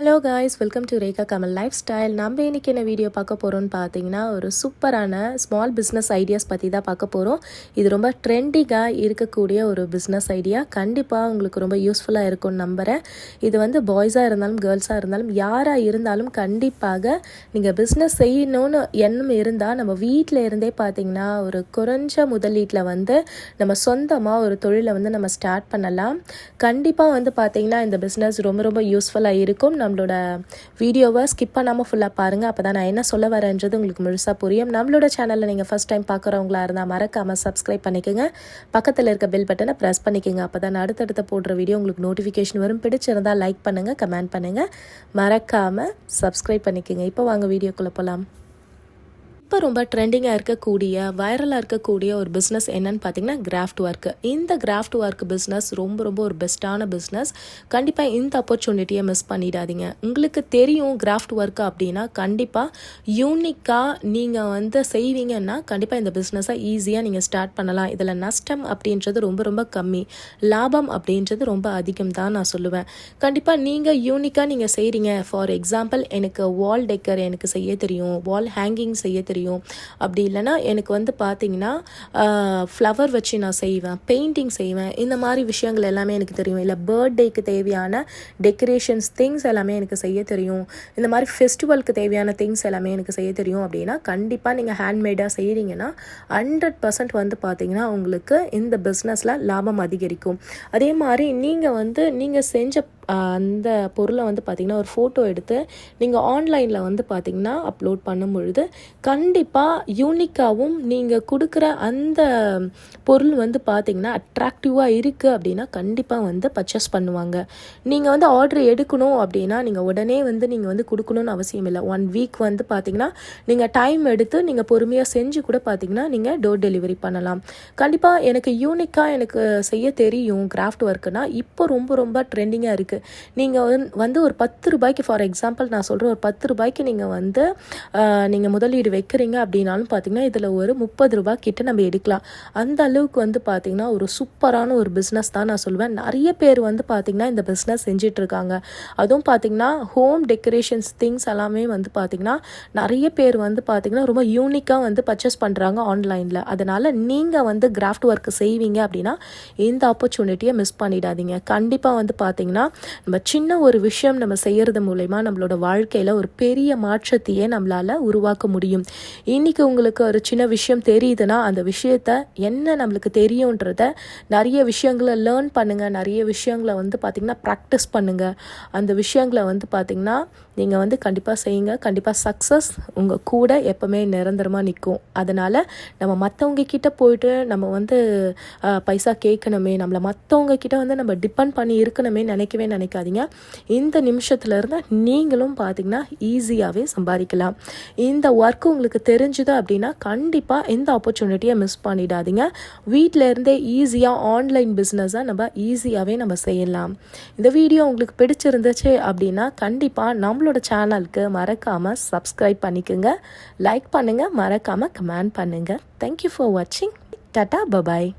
Hello guys welcome to Rekha Kamal lifestyle நம்ம இன்றைக்கி என்ன வீடியோ பார்க்க போகிறோம்னு பார்த்தீங்கன்னா ஒரு சூப்பரான ஸ்மால் பிஸ்னஸ் ஐடியாஸ் பற்றி தான் பார்க்க போகிறோம் இது ரொம்ப ட்ரெண்டிங்காக இருக்கக்கூடிய ஒரு பிஸ்னஸ் ஐடியா கண்டிப்பாக உங்களுக்கு ரொம்ப யூஸ்ஃபுல்லாக இருக்கும்னு நம்புகிறேன் இது வந்து பாய்ஸாக இருந்தாலும் கேர்ள்ஸாக இருந்தாலும் யாராக இருந்தாலும் கண்டிப்பாக நீங்கள் பிஸ்னஸ் செய்யணும்னு எண்ணம் இருந்தால் நம்ம வீட்டில் இருந்தே பார்த்தீங்கன்னா ஒரு குறைஞ்ச முதலீட்டில் வந்து நம்ம சொந்தமாக ஒரு தொழிலை வந்து நம்ம ஸ்டார்ட் பண்ணலாம். கண்டிப்பாக வந்து பார்த்தீங்கன்னா இந்த பிஸ்னஸ் ரொம்ப ரொம்ப யூஸ்ஃபுல்லாக இருக்கும். நம்மளோட வீடியோவை ஸ்கிப் பண்ணாமல் ஃபுல்லாக பாருங்கள் அப்போ தான் நான் என்ன சொல்ல வரேன்றது உங்களுக்கு முழுசாக புரியும். நம்மளோட சேனலில் நீங்கள் ஃபஸ்ட் டைம் பார்க்குறவங்களா இருந்தால் மறக்காமல் சப்ஸ்கிரைப் பண்ணிக்கோங்க. பக்கத்தில் இருக்க பெல் பட்டனை ப்ரெஸ் பண்ணிக்கோங்க. அப்போ தான் அடுத்தடுத்த போடுற வீடியோ உங்களுக்கு நோட்டிஃபிகேஷன் வரும். பிடிச்சிருந்தால் லைக் பண்ணுங்கள் கமெண்ட் பண்ணுங்கள் மறக்காமல் சப்ஸ்கிரைப் பண்ணிக்கோங்க. இப்போ வாங்க வீடியோக்குள்ளே போகலாம் இப்போ ரொம்ப ட்ரெண்டிங்காக இருக்கக்கூடிய வைரலாக இருக்கக்கூடிய ஒரு பிஸ்னஸ் என்னன்னு பார்த்தீங்கன்னா கிராஃப்ட் ஒர்க்கு இந்த கிராஃப்ட் ஒர்க் பிஸ்னஸ் ரொம்ப ரொம்ப ஒரு பெஸ்ட்டான பிஸ்னஸ் கண்டிப்பாக இந்த ஆப்பர்ச்சுனிட்டியை மிஸ் பண்ணிடாதீங்க. உங்களுக்கு தெரியும் கிராஃப்ட் ஒர்க் அப்படின்னா கண்டிப்பாக யூனிக்காக நீங்கள் வந்து செய்வீங்கன்னா கண்டிப்பாக இந்த பிஸ்னஸை ஈஸியாக நீங்கள் ஸ்டார்ட் பண்ணலாம். இதில் நஷ்டம் அப்படின்றது ரொம்ப ரொம்ப கம்மி. லாபம் அப்படின்றது ரொம்ப அதிகம் தான் நான் சொல்லுவேன். கண்டிப்பாக நீங்கள் யூனிக்காக நீங்கள் செய்கிறீங்க ஃபார் எக்ஸாம்பிள் எனக்கு வால் டெக்கர் எனக்கு செய்ய தெரியும். வால் ஹேங்கிங் செய்ய தெரியும். அப்படி இல்லைன்னா எனக்கு வந்து பார்த்தீங்கன்னா ஃப்ளவர் வச்சு நான் செய்வேன் பெயிண்டிங் செய்வேன். இந்த மாதிரி விஷயங்கள் எல்லாமே எனக்கு தெரியும். இல்லை பர்த்டேக்கு தேவையான டெக்கரேஷன்ஸ் திங்ஸ் எல்லாமே எனக்கு செய்ய தெரியும். இந்த மாதிரி ஃபெஸ்டிவலுக்கு தேவையான திங்ஸ் எல்லாமே எனக்கு செய்ய தெரியும் அப்படின்னா கண்டிப்பாக நீங்கள் ஹேண்ட்மேடாக செய்கிறீங்கன்னா ஹண்ட்ரட் பர்சன்ட் வந்து பார்த்தீங்கன்னா உங்களுக்கு இந்த பிஸ்னஸில் லாபம் அதிகரிக்கும். அதே மாதிரி நீங்கள் வந்து நீங்கள் செஞ்ச அந்த பொருளை வந்து பார்த்திங்கன்னா ஒரு ஃபோட்டோ எடுத்து நீங்கள் ஆன்லைனில் வந்து பார்த்திங்கன்னா அப்லோட் பண்ணும் பொழுது கண்டிப்பாக யூனிக்காகவும் நீங்கள் கொடுக்குற அந்த பொருள் வந்து பார்த்திங்கன்னா அட்ராக்டிவாக இருக்குது அப்படின்னா கண்டிப்பாக வந்து பர்ச்சேஸ் பண்ணுவாங்க. நீங்கள் வந்து ஆர்டர் எடுக்கணும் அப்படின்னா நீங்கள் உடனே வந்து நீங்கள் வந்து கொடுக்கணும்னு அவசியம் இல்லை. ஒன் வீக் வந்து பார்த்திங்கன்னா நீங்கள் டைம் எடுத்து நீங்கள் பொறுமையாக செஞ்சு கூட பார்த்திங்கன்னா நீங்கள் டோர் டெலிவரி பண்ணலாம். கண்டிப்பாக எனக்கு யூனிக்காக எனக்கு செய்ய தெரியும் கிராஃப்ட் ஒர்க்குனா இப்போ ரொம்ப ரொம்ப ட்ரெண்டிங்காக இருக்குது நீங்கள் வந்து ஒரு பத்து ரூபாய்க்கு ஃபார் எக்ஸாம்பிள் நான் சொல்கிறேன் ஒரு பத்து ரூபாய்க்கு நீங்கள் வந்து நீங்கள் முதலீடு வைக்கிறீங்க அப்படின்னாலும் பார்த்தீங்கன்னா இதில் ஒரு முப்பது ரூபாய் கிட்ட நம்ம எடுக்கலாம். அந்த அளவுக்கு வந்து பார்த்திங்கன்னா ஒரு சூப்பரான ஒரு பிஸ்னஸ் தான் நான் சொல்லுவேன் நிறைய பேர் வந்து பார்த்திங்கன்னா இந்த பிஸ்னஸ் செஞ்சிட்ருக்காங்க. அதுவும் பார்த்திங்கன்னா ஹோம் டெக்கரேஷன்ஸ் திங்ஸ் எல்லாமே வந்து பார்த்திங்கன்னா நிறைய பேர் வந்து பார்த்திங்கன்னா ரொம்ப யூனிக்காக வந்து பர்ச்சேஸ் பண்ணுறாங்க ஆன்லைனில் அதனால் நீங்கள் வந்து கிராஃப்ட் ஒர்க் செய்வீங்க அப்படின்னா இந்த ஆப்பர்ச்சுனிட்டியை மிஸ் பண்ணிடாதீங்க. கண்டிப்பாக வந்து பார்த்திங்கன்னா நம்ம சின்ன ஒரு விஷயம் நம்ம செய்கிறது மூலயமா நம்மளோட வாழ்க்கையில் ஒரு பெரிய மாற்றத்தையே நம்மளால் உருவாக்க முடியும். இன்றைக்கி உங்களுக்கு ஒரு சின்ன விஷயம் தெரியுதுன்னா அந்த விஷயத்த என்ன நம்மளுக்கு தெரியுன்றத நிறைய விஷயங்களை லேர்ன் பண்ணுங்கள் நிறைய விஷயங்களை வந்து பார்த்திங்கன்னா ப்ராக்டிஸ் பண்ணுங்கள் அந்த விஷயங்களை வந்து பார்த்திங்கன்னா நீங்கள் வந்து கண்டிப்பாக செய்யுங்க. கண்டிப்பாக சக்ஸஸ் உங்கள் கூட எப்போவுமே நிரந்தரமாக நிற்கும் அதனால் நம்ம மற்றவங்க கிட்ட போயிட்டு நம்ம வந்து பைசா கேட்கணுமே நம்மளை மற்றவங்க கிட்ட வந்து நம்ம டிபெண்ட் பண்ணி இருக்கணுமே நினைக்கவே நினைக்காதீங்க. இந்த நிமிஷத்துலேருந்து நீங்களும் பார்த்தீங்கன்னா ஈஸியாகவே சம்பாதிக்கலாம். இந்த ஒர்க் உங்களுக்கு தெரிஞ்சுது அப்படின்னா கண்டிப்பாக இந்த ஆப்பர்ச்சுனிட்டியை மிஸ் பண்ணிடாதீங்க. வீட்டில் இருந்தே ஈஸியாக ஆன்லைன் பிஸ்னஸை நம்ம ஈஸியாகவே நம்ம செய்யலாம். இந்த வீடியோ உங்களுக்கு பிடிச்சிருந்துச்சு அப்படின்னா கண்டிப்பாக நம்மளோட சேனலுக்கு மறக்காமல் சப்ஸ்கிரைப் பண்ணிக்கோங்க. லைக் பண்ணுங்கள் மறக்காமல் கமெண்ட் பண்ணுங்கள் தேங்க்யூ ஃபார் வாட்சிங் டாட்டா பபாய்